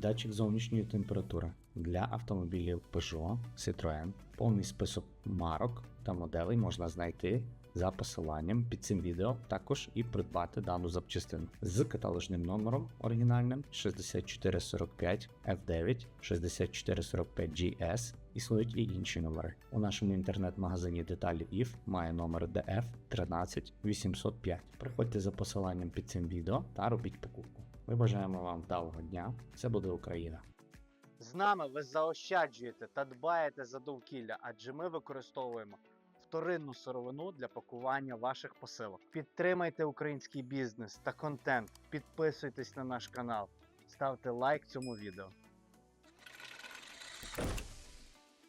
Датчик зовнішньої температури для автомобілів Peugeot, Citroën. Повний список марок та моделей можна знайти за посиланням під цим відео, також і придбати дану запчастину з каталожним номером оригінальним 6445 F9, 6445 GS. Існують і інші номери. У нашому інтернет-магазині деталі IF має номер DF 13805. Приходьте за посиланням під цим відео та робіть покупку. Ми бажаємо вам вдалого дня. Це буде Україна. З нами ви заощаджуєте та дбаєте за довкілля, адже ми використовуємо вторинну сировину для пакування ваших посилок. Підтримайте український бізнес та контент, підписуйтесь на наш канал, ставте лайк цьому відео.